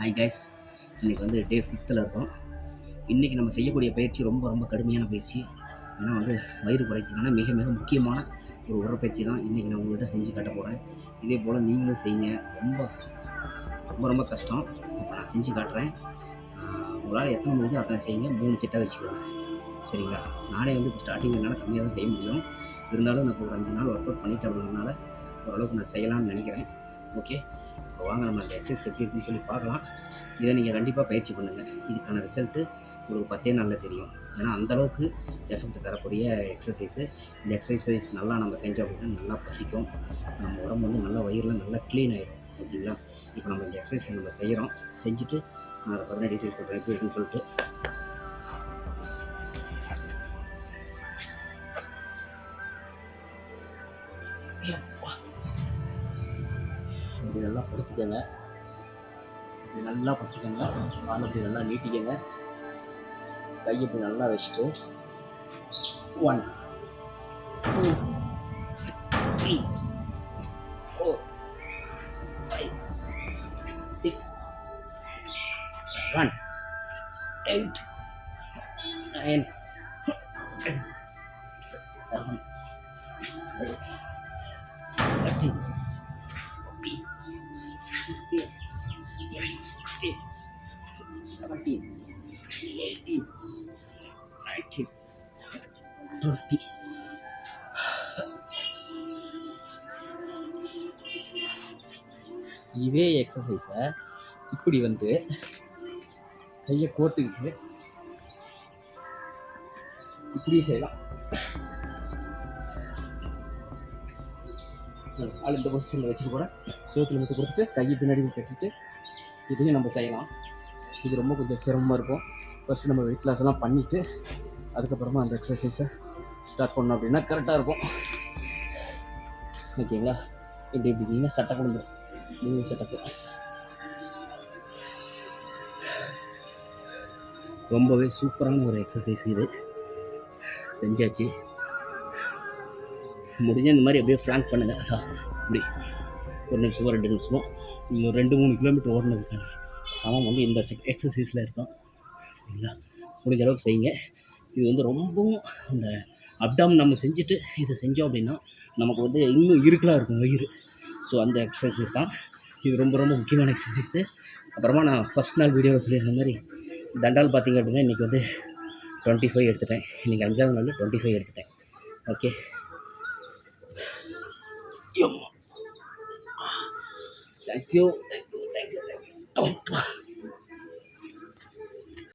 Hi guys இன்றைக்கி வந்து டே ஃபிஃப்த்தில் இருக்கோம். இன்றைக்கி நம்ம செய்யக்கூடிய பயிற்சி ரொம்ப ரொம்ப கடுமையான பயிற்சி. ஏன்னா வந்து வயிறு குறைக்கிறதுக்கான மிக மிக முக்கியமான ஒரு உடற்பயிற்சி தான் இன்றைக்கி நான் உங்கள்கிட்ட செஞ்சு காட்ட போகிறேன் இதே போல் நீங்களும் செய்யுங்க. ரொம்ப ரொம்ப ரொம்ப கஷ்டம். இப்போ நான் செஞ்சு காட்டுறேன். உங்களால் எத்தனை முடிஞ்சோ அத்தனை செய்யுங்க? மூணு செட்டாக வச்சுக்கோங்க. சரிங்களா? நானே வந்து இப்போ ஸ்டார்டிங் என்னால் கம்மியாக தான் செய்ய முடியும். இருந்தாலும் நான் ஒரு அஞ்சு நாள் ஒர்க் அவுட் பண்ணிட்டு அப்படின்றதுனால ஓரளவுக்கு நான் செய்யலாம்னு நினைக்கிறேன். ஓகே இப்போ வாங்க நம்ம அந்த எக்ஸசைஸ் எப்படி இருக்குன்னு சொல்லி பார்க்கலாம். இதை நீங்கள் கண்டிப்பாக பயிற்சி பண்ணுங்கள் இதுக்கான ரிசல்ட்டு உங்களுக்கு பத்தே நாளில் தெரியும். ஏன்னா அந்தளவுக்கு எஃபெக்ட் தரக்கூடிய எக்ஸசைஸு இந்த எக்ஸசைஸ் நல்லா நம்ம செஞ்சோம் அப்படின்னா நல்லா பசிக்கும். நம்ம உடம்பு வந்து நல்லா வயிறுலாம் நல்லா க்ளீன் ஆகிடும் ஓகேங்களா? இப்போ நம்ம இந்த எக்ஸசைஸ் நம்ம செய்கிறோம் செஞ்சுட்டு நான் அதை பற்றின டீட்டெயில் சொல்கிறேன் எப்படி இருக்குன்னு சொல்லிட்டு. இப்படி நல்லா படுத்துக்கோங்க இப்படி நல்லா படுத்துக்கோங்க காலை இப்படி நல்லா நீட்டிக்கங்க. கையை இப்படி நல்லா வச்சுட்டு one two three four five six seven eight nine eleven thirteen seventeen, eighteen, nineteen, twenty. இதே எக்ஸசைஸை இப்படி வந்து கையை கோர்த்துக்கிட்டு இப்படியே செய்யலாம் அது இந்த பொசிஷனில் வச்சுட்டு கூட சோத்துல மட்டும் கொடுத்துட்டு கையை பின்னாடி கட்டிட்டு இதையும் நம்ம செய்யலாம் இது ரொம்ப கொஞ்சம் சிரமமாக இருக்கும். ஃபஸ்ட்டு நம்ம வெயிட் லாஸ்லாம் பண்ணிவிட்டு அதுக்கப்புறமா அந்த எக்ஸசைஸை ஸ்டார்ட் பண்ணோம் அப்படின்னா கரெக்டாக இருக்கும். ஓகேங்களா இப்படி இப்படிங்கன்னா சட்டை கொடுங்க நீங்கள் செட்டப்பு ரொம்பவே சூப்பரான ஒரு எக்ஸசைஸ் இது. செஞ்சாச்சு. முடிஞ்ச இந்த மாதிரி அப்படியே ஃப்ளாங்க் பண்ணுங்கள் இப்படி ஒரு நிமிஷமோ ரெண்டு நிமிஷமோ. இன்னும் ரெண்டு மூணு கிலோமீட்டர் ஓடினதுக்கான சமம் வந்து இந்த எக்ஸசைஸில் இருக்கும். சரிங்களா முடிஞ்ச அளவுக்கு செய்யுங்க. இது வந்து ரொம்பவும் அந்த அப்டாம் நம்ம செஞ்சுட்டு இதை செஞ்சோம் அப்படின்னா நமக்கு வந்து இன்னும் இருக்கலாம் இருக்கும் வயிறு. ஸோ அந்த எக்ஸசைஸ் தான். இது ரொம்ப ரொம்ப முக்கியமான எக்ஸசைஸு அப்புறமா நான் ஃபஸ்ட் நாள் வீடியோவில் சொல்லியிருந்த மாதிரி தண்டால் பார்த்தீங்க அப்படின்னா இன்றைக்கி வந்து டுவெண்ட்டி ஃபைவ் எடுத்துட்டேன். இன்றைக்கி அஞ்சாவது நாள் டுவெண்ட்டி ஃபைவ் எடுத்துட்டேன் okay thank you thank you Oh.